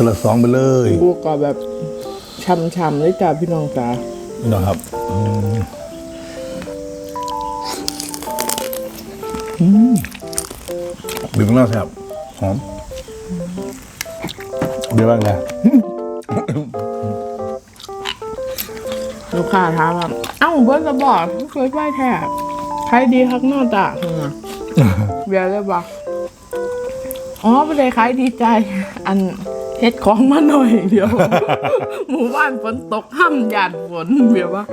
สละสองไปเลยบวกกับแบบช่ำๆเลยจ้าพี่น้องจ้าพี่น้องครับอืมอืมบีบข้างนอกครับหอมเดี๋ยวบ้างนะลูกค้าถามว่าเอ้าเบิร์ดจะบอกเคยไปแท้ใครดีข้างนอกจ้าเบียร์เลยบอกอ๋อไม่ได้ขายดีใจ อัน เฮ็ดของมาหน่อยเดียว หมู่บ้านฝนตกห้ามหยาดฝนเบียว่า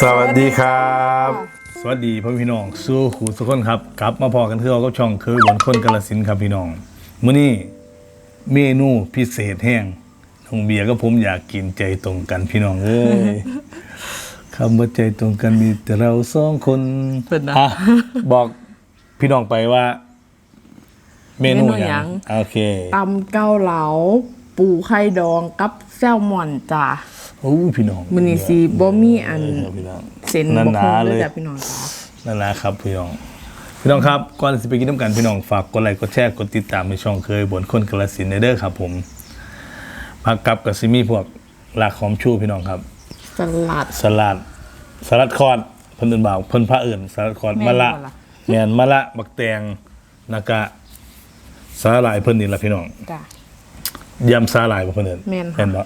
สวัสดีครับ สวัสดีพ่อพี่น้องสู้ขู่สุกคนครับกลับมาพอกันคือเราก็ช่องเคยบนคนกาลสินธุ์ครับพี่น้องมื้อนี้เมนูพิเศษแห้งน้องเบียร์ก็ผมอยากกินใจตรงกันพี่น้องเอ้ยคำว่าใจตรงกันมีแต่เราสองคนเป็นนะอะบอกพี่น้องไปว่า เมนูเมนูอหยัย่างงโอเคตำเกาเหลา ปูไข่ดองกับแซลมอนจ้า โอ้พี่น้องมื้อนี้สิบ่มีอันเออพี่น้องเส้นนั่นบกหฮนาเลเลยยจ้ะพี่น้องจ้านั่นแหละครับพี่น้องพี่น้องครับก่อนจะไปกินน้ำกันพี่น้องฝากกดไลค์กดแชร์กดติดตามในช่องเคยบนคนกระสินธุ์เด้อครับ ผมพักกับกับซิมีพวกหลากหอมชูพี่น้องครับ สลัดสลัดสลัดคอดเพิ่นเอื่นบ่าวเพิ่นพระเอื่นสลัดคอดแม่นมะละบ่ล่ะแม่นมะละบักแตงนากะสาหร่ายเพิ่นนี่ล่ะพี่น้องจ้ายำสาหร่ายบ่เพิ่นเอื่นแม่นค่ะแม่นบ่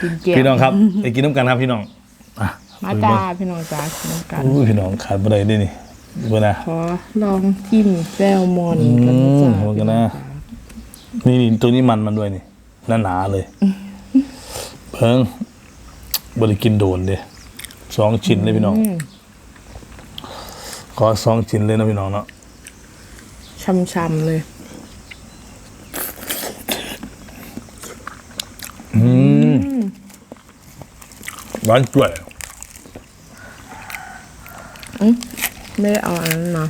กินเกี๊ยวพี่น้องครับไปกินน้ำกันครับพี่น้องอะมาจ้าพี่น้องจ้ากินน้ำกันอู้พี่น้องขาดบ่ได้เด้นี่เบิ่งนะขอลองจิ้มแซลมอนอืกันนะมจ้าโหกันนะนี่นี่ตัวนี้มันมันด้วยนี่หนาๆเลยเพิ่งบริกินโดนเด้สองชิ้นเลยพี่น้องอืมขอสองชิ้นเลยนะพี่น้องเนาะช่ำๆเลย อืม หวานจ่วยไม่ได้เอาอันนั้นมา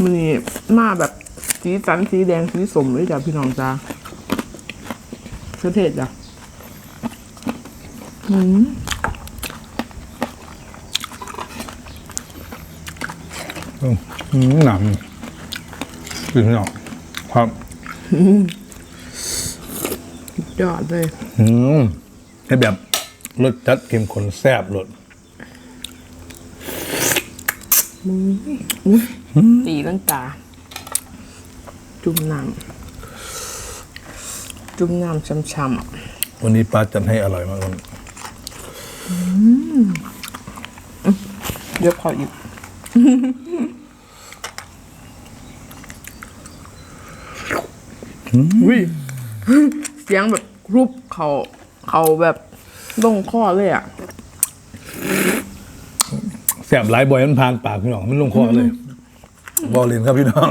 มันนี่มาแบบสีสันสีแดงสีสมเลยจ้ะพี่น้องจ้าเครื่องเทศจ้ะอืม หนำพี่น้องครับยอดเลยอืมให้แบบรสจัดเข้มข้นแซ่บรสตีลังกาจุ่มน้ำจุ่มน้ำช่ำวันนี้ป้าจัดให้อร่อยมากเลยๆเดี๋ยวขออีก วิเสียงแบบรูปเขาเขาแบบลงข้อเลยอะแซ่บหลายบ่อยมันพานปากพี่น้องมันลงคอเลยบอเลนครับพี่น้อง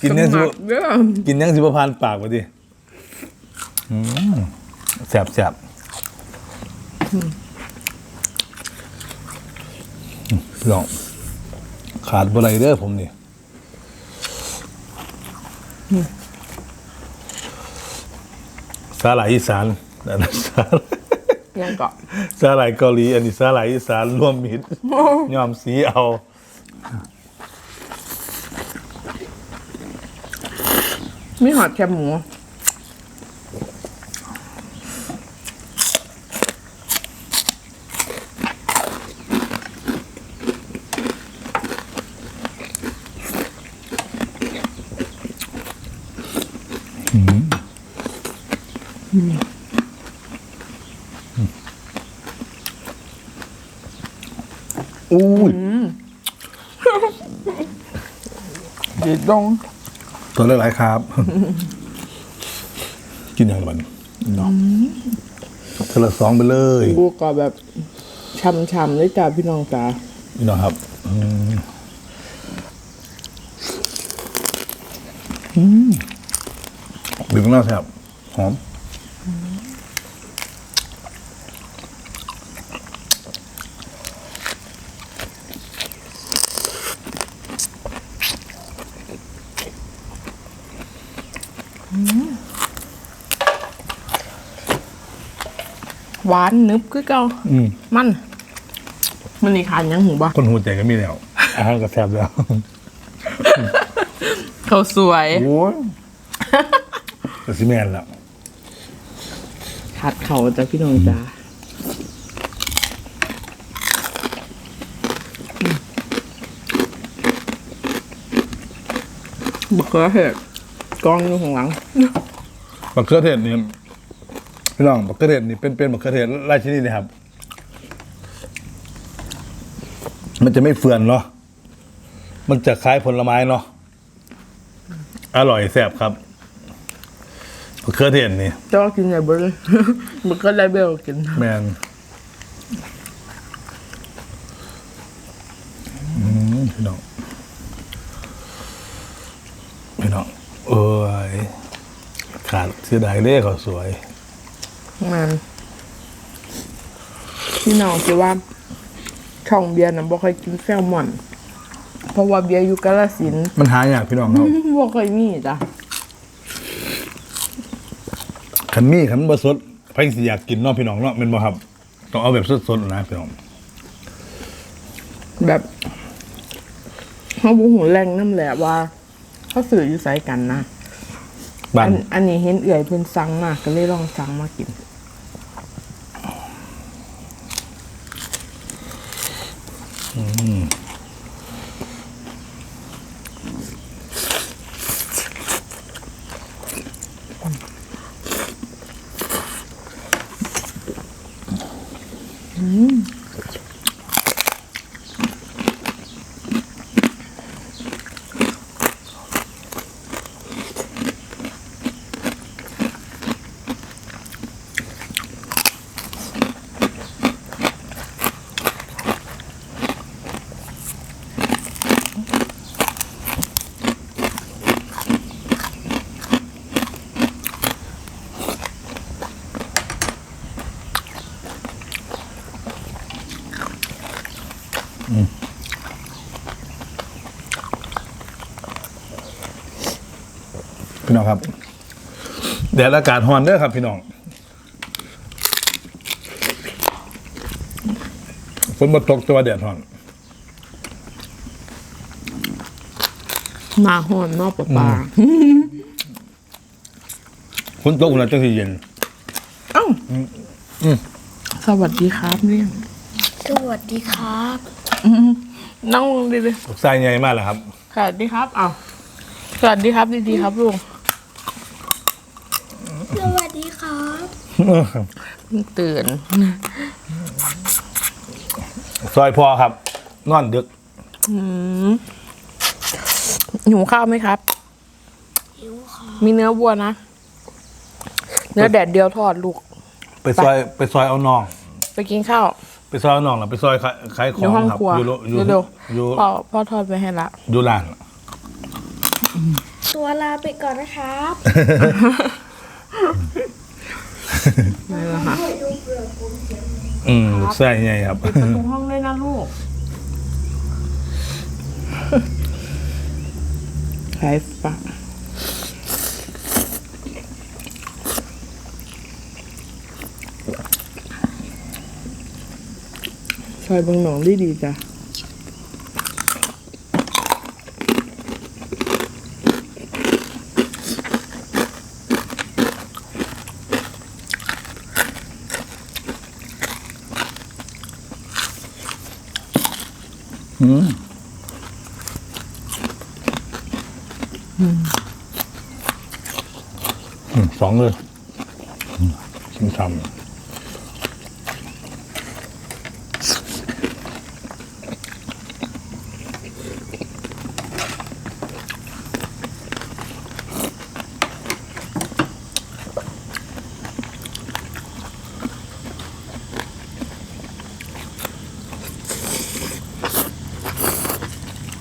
กินยังสิสบ่มัครเด้อกินยังสิบพานปากมาดิอืมแสบแสบอืมลอง ขาดบะไรเด้อผมนี่สาหร่ายอีสานอันนั้นสาหร่ายยังเกาะสาหร่ายเกาหลีอันนี้สาหร่ายอีสานรวมมิตรยอมสีเอาไม่หอดแคบหมู อู้ยดีดงตัวเล็กหลายครับ กินอย่างละบันเนาะเทอละสองไปเลยกูก็แบบช่ำๆเลยจ้าพี่น้องจ้านี่เนาะครับอืมอืมบีบข้างนอกครับหอม หวานนึบคือเก่าอืมมันมันนี่ขานยังหูบ่คนหูใจก็มีแล้วอาหารก็แซ่บแล้วเขาสวยโอ้ยก็สิแม่นแล้วขัดเขาจ้าพี่น้องจ้าบักเขือเห็ดกองอยู่ข้างหลังบักเขือเทศนี่ พี่น้องบักเขือเทศนี่เป็นเป็นบักเขือเทศราชินีนะครับ มันจะไม่เฟื่อนเนาะมันจะคล้ายผลไม้เนาะอร่อยแซ่บครับบักเขือเทศนี่จะว่ากินไหนบ่เลยบักเขือไรเบลกินแมนอืมพี่น้องพี่น้องเอ้ยขาดเสียดายเล่เขาสวย มันพี่น้องคิดว่า ช่องเบียร์นะบ่เคยกินแซลมอนเพราะว่าเบียร์อยู่กาลสินธุ์มันหายากพี่น้องเนาะบ่เคยมีจ้ะขันมีขันบะสดไผสิอยากกินเนาะพี่น้องเนาะเป็นบ่ครับ ต้องเอาแบบสดๆนะพี่น้องแบบเขาบูหูแรงน้ำแหละว่าเขาสื่ออยู่ไสกันนะบ้าอันนอันนี้เห็นเอื่อยเพิ่นสั่งมาก็เลยลองสั่งมากิน ครับแดดอากาศร้อนเด้อครับ พี่น้องฝนบ่ตกแตัวาแดดร้อนมาหอนนอกปลาปลาฝนตกน่ะจังสิเย็นเอ้าสวัสดีครับเรียงสวัสดีครับอืมนั่งลงดีเลยตกทรายใหญ่มากเลยครับสวัสดีครับอ้าวสวัสดีครับดีๆครับลุง สวัสดีครับ เพิ่ง ตื่น ซอยพอครับ นอนดึกหิวข้าวไหมครับหิวครับ มีเนื้อวัวนะ เนื้อแดดเดียวทอดลูก ไปซอยไปซอยเอาน้อง ไปกินข้าว ไปซอยเอาน้องแล้วไปซอยขายขายขออยู่งห้องครับครัวอยู่โลอยู่เร็วอยู่ๆพ่อพ่อทอดไปให้ละอยู่ร้านตัวลาไปก่อนนะครับ ไม่ละค่ะอืมลูกไส้ใหญ่ครับ ปิดประตูห้องด้วยนะลูก ขายฝากซอยบางหนองดีดีๆจ้ะ อืมอืมสองเลยอืมชิมทำ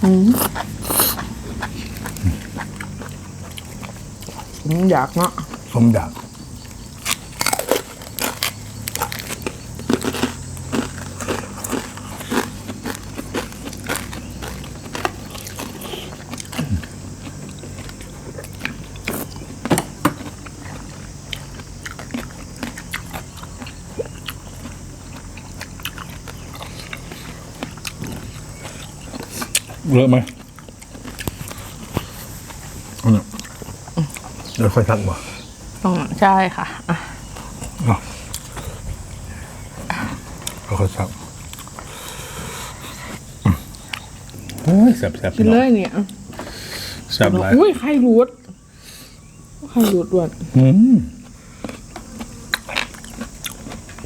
อืมอยากเนาะสมอยาก เลอะไหมอันนี้เดี๋ยวค่อยทักบ่ต้องใช่ค่ะอะเอาเอาเขาซับโอ้ยแซ่บแซ่บกินเลยเนี่ยอะแซ่บหลายอุ้ยไข่รูดไข่รูดด้วยอืม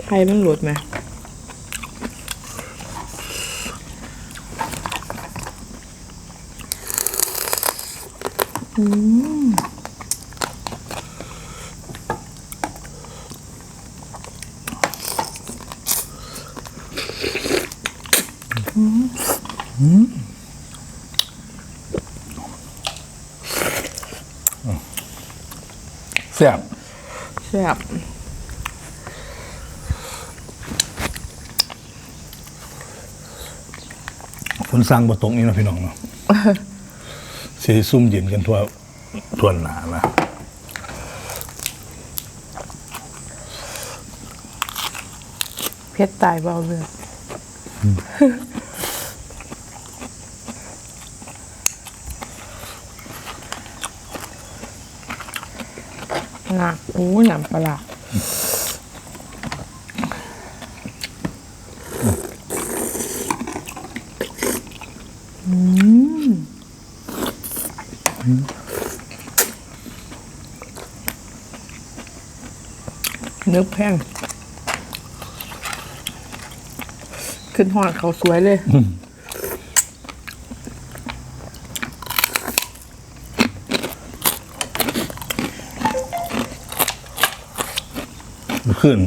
ไข่มันรูดไหม อืมแซ่บแซ่บฝนสร้างบ่ตกนี่นะพี่น้องเนาะ สีซุ่มเย็นกันทั่วทั่วหนานะเพชรตายเบาเลยหนักอู้หนำปลา เนื้อแพงขึ้นหอดเขาสวยเลย ขึ้น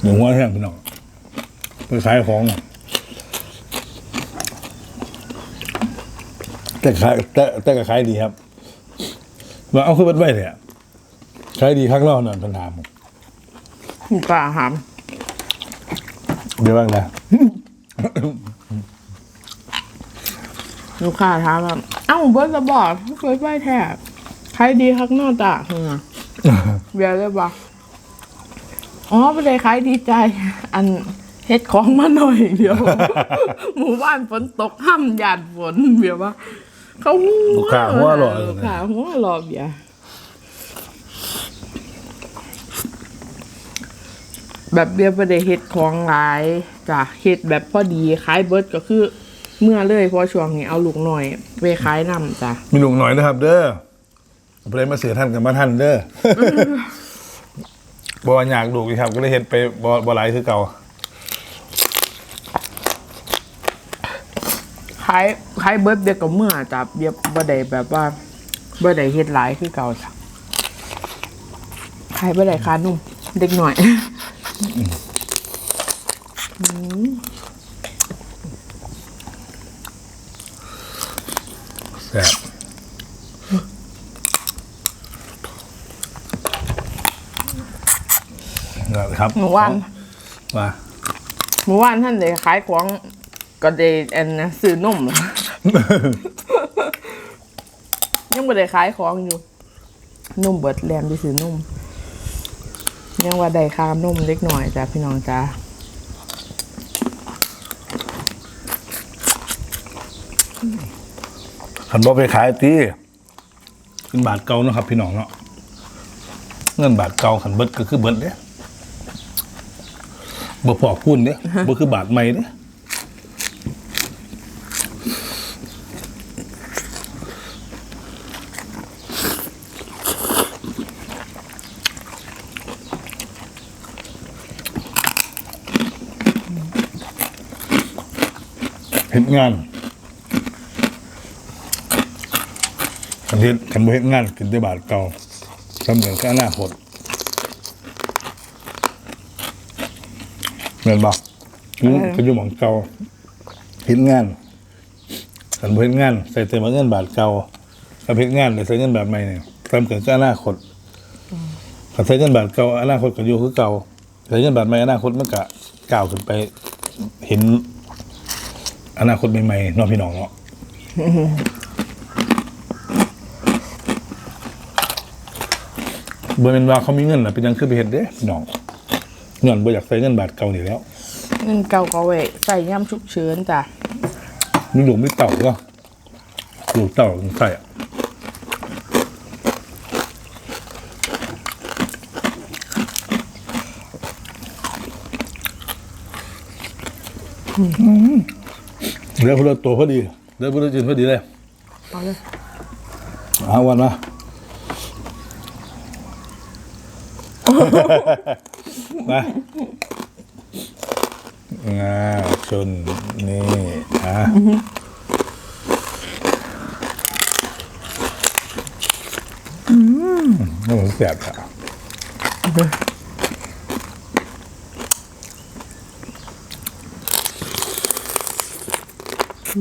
เดี๋ยวหัวแห้งพี่น้องไปขายของแต่ขายแต่แต่ก็ขายดีครับว่าเอาขึ้นบัดไว้เถอะขายดีครั้งเล่านั่นปัญหาผม หมูกระหามเดี๋ยวบ้างนะลูกค้าถามว่าเอ้าเบิร์ดจะบอกเคยไปแทบใครดีคักหน้าตาเฮือเบียร์เลยบอกอ๋อไปเลยขายดีใจ อันเฮ็ดของมาหน่อยเดียว หมู่บ้านฝนตกห้ำหยาดฝนเบียร์ว่าเขาหัวลูกค้าหัวหล่อเลยลูกค้าหัวหล่อเบียร์ แบบเบียร์ไปได้เฮ็ดของหลายจ้ะเฮ็ดแบบพอดีขายเบิร์ดก็คือ เมื่อเลยเพราะช่วงนี้เอาลูกหน่อยไปขายนำจ้ะมีหนุ่มหน่อยนะครับ เด้อไปเลยมาเสือท่านกับมาท่านเด้อ บออยากดูกครับ ก็เลยเฮ็ดไปบอบอไหลายคือเก่าขายขายเบิร์ดเดียวกับเมื่อจ้ะเบียบบ่ได้แบบว่าบ่ได้เฮ็ดหลายคือเก่าจ้ะขายบ่ได้คานุ่มเด็กหน่อย แซ่บนะครับหมู่บ้าน ว่าหมู่บ้านท่านได้ขายของก็ได้อันนะซื้อนมยังบ่ได้ขายของอยู่นุ่มเบิดแลมไปซื้อนม ยังว่าได้ค่านมเล็กหน่อยจ้ะพี่น้องจ้าขันบ่ไปขายตีเป็นบาทเก่าเนาะครับ พี่น้องเนาะเงินบาทเก่าขันเบิดก็คือเบิดเด้บ่พอพูนเด้บ่คือบาทใหม่เด้ งานคันเฮ็ดคันบ่เฮ็ดงานกินได้บาทเก่าทำเหมือนกับอนาคตเหมือนบ่อยู่ก็อยู่หม่องเก่าเฮ็ดงานคันบ่เฮ็ดงานใส่แต่มาเงินบาทเก่าถ้าเฮ็ดงานได้ใส่เงินบาทใหม่เนี่ยทำเกิดกับอนาคตถ้าใส่เงินบาทเก่าอนาคตก็อยู่คือเก่าใส่เงินบาทใหม่อนาคตมันก็ก้าวขึ้นไป เห็น อนาคตใหม่ๆเน้องพี่น้องเนาะเบอร์เป็นว่าเขามีเงินนะเป็นหยังคือไปเห็นเด้พี่น้องเงินบ่อยากใส่เงินบาทเก่านี่แล้วเงินเก่าก็ไว้ใส่ย่ำฉุกเฉินจ้ะมีหลวงมีเต่าก็หลวงเต่าต้องใส่อะ เดี๋ยวพลตัวพอดีเดี๋ยวพลจินพอดีเลยเอาเลยเอาวันนะมาอ่าชนนี่อะอืมนี่ผมแสบอะ จั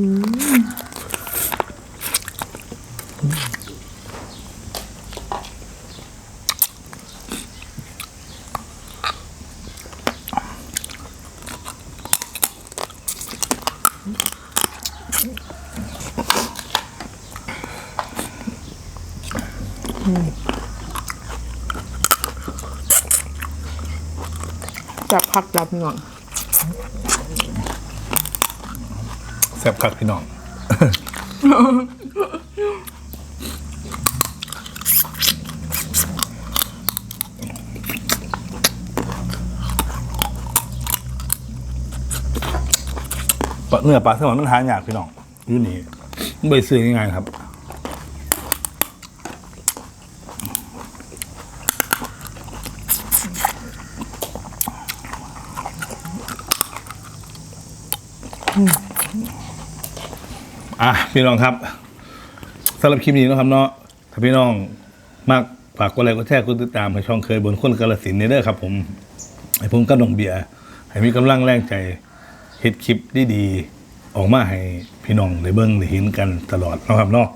บผักจับหน่อง แสบคักพี่น้อง ปลาเนื้อปลาสมองต้องหายากพี่น้องอยู่นี่ไม่ไปซื้อง่ายๆครับ อะพี่น้องครับสำหรับคลิปนี้นะครับเนาะถ้าพี่น้องมากฝากกดไลค์กดแชร์กดติดตามให้ช่องเคยบนคนกาลสินธุ์ในเด้อครับ ผมให้ผมกับน้องเบียร์ให้มีกำลังแรงใจเฮ็ดคลิปดีๆออกมาให้พี่น้องได้เบิ่งได้เห็นกันตลอดนะครับเนาะ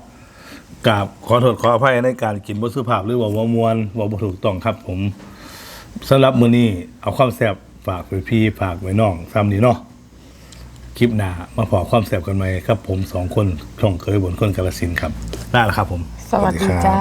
กราบขอโทษขออภัยในการกินบ่สุภาพหรือว่าบ่มวนว่าบ่ถูกต้องครับ ผมสำหรับมื้อนี้เอาความแซ่บฝากไว้พี่ฝากไว้น้องซ้ำนี้เนาะ คลิปหน้ามาพอความแสบกันไหมครับ ผมสองคนช่องเคยบนคนกาลสินธุ์ครับได้แล้วครับผม สวัสดีครับจ้า